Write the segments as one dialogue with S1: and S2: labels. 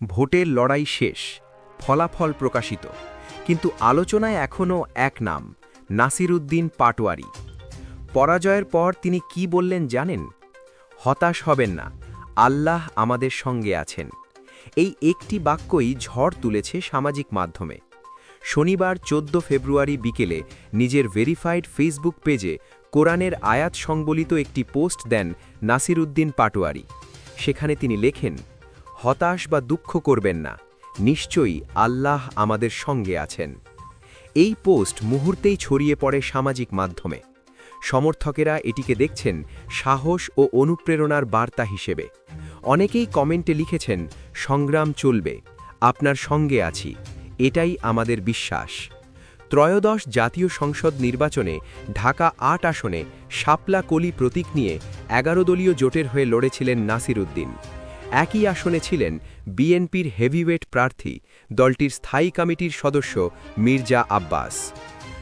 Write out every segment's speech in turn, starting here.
S1: ভোটের লড়াই শেষ, ফলাফল প্রকাশিত। কিন্তু আলোচনায় এখনও এক নাম নাসিরুদ্দিন পাটোয়ারি। পরাজয়ের পর তিনি কি বললেন জানেন? হতাশ হবেন না, আল্লাহ আমাদের সঙ্গে আছেন। এই একটি বাক্যই ঝড় তুলেছে সামাজিক মাধ্যমে। শনিবার চোদ্দ ফেব্রুয়ারি বিকেলে নিজের ভেরিফাইড ফেসবুক পেজে কোরআনের আয়াত সংবলিত একটি পোস্ট দেন নাসিরুদ্দিন পাটোয়ারি। সেখানে তিনি লেখেন হতাশ বা দুঃখ করবেন না। নিশ্চয়ই আল্লাহ আমাদের সঙ্গে আছেন। এই পোস্ট মুহূর্তেই ছড়িয়ে পড়ে সামাজিক মাধ্যমে। সমর্থকেরা এটিকে দেখছেন সাহস ও অনুপ্রেরণার বার্তা হিসেবে। অনেকেই কমেন্টে লিখেছেন, সংগ্রাম চলবে, আপনার সঙ্গে আছি, এটাই আমাদের বিশ্বাস। ত্রয়োদশ জাতীয় সংসদ নির্বাচনে ঢাকা আট আসনে শাপলা কলি প্রতীক নিয়ে এগারো দলীয় জোটের হয়ে লড়েছিলেন নাসিরুদ্দিন। একই আসনে ছিলেন বিএনপির হেভিওয়েট প্রার্থী দলটির স্থায়ী কমিটির সদস্য মির্জা আব্বাস।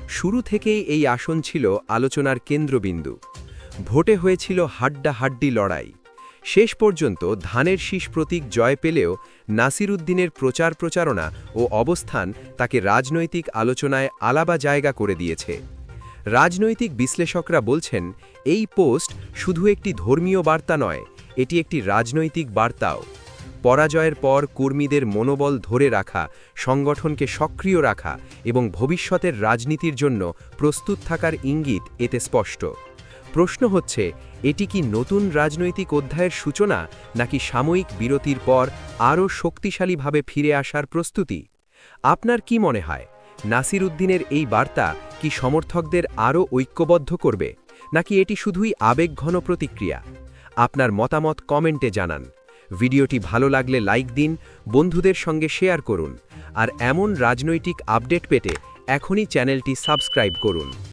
S1: শুরু থেকেই এই আসন ছিল আলোচনার কেন্দ্রবিন্দু। ভোটে হয়েছিল হাড্ডাহাড্ডি লড়াই। শেষ পর্যন্ত ধানের শীষ প্রতীক জয় পেলেও নাসিরুদ্দিনের প্রচার প্রচারণা ও অবস্থান তাকে রাজনৈতিক আলোচনায় আলাবা জায়গা করে দিয়েছে। রাজনৈতিক বিশ্লেষকরা বলছেন, এই পোস্ট শুধু একটি ধর্মীয় বার্তা নয় এটি একটি রাজনৈতিক বার্তাও। পরাজয়ের পর কর্মীদের মনোবল ধরে রাখা, সংগঠনকে সক্রিয় রাখা এবং ভবিষ্যতের রাজনীতির জন্য প্রস্তুত থাকার ইঙ্গিত এতে স্পষ্ট। প্রশ্ন হচ্ছে, এটি কি নতুন রাজনৈতিক অধ্যায়ের সূচনা নাকি সাময়িক বিরতির পর আরও শক্তিশালীভাবে ফিরে আসার প্রস্তুতি? আপনার কি মনে হয়, নাসির উদ্দিনের এই বার্তা কি সমর্থকদের আরও ঐক্যবদ্ধ করবে, নাকি এটি শুধুই আবেগঘন প্রতিক্রিয়া? আপনার মতামত কমেন্টে জানান। ভিডিওটি ভালো লাগলে লাইক দিন, বন্ধুদের সঙ্গে শেয়ার করুন। আর এমন রাজনৈতিক আপডেট পেতে এখনই চ্যানেলটি সাবস্ক্রাইব করুন।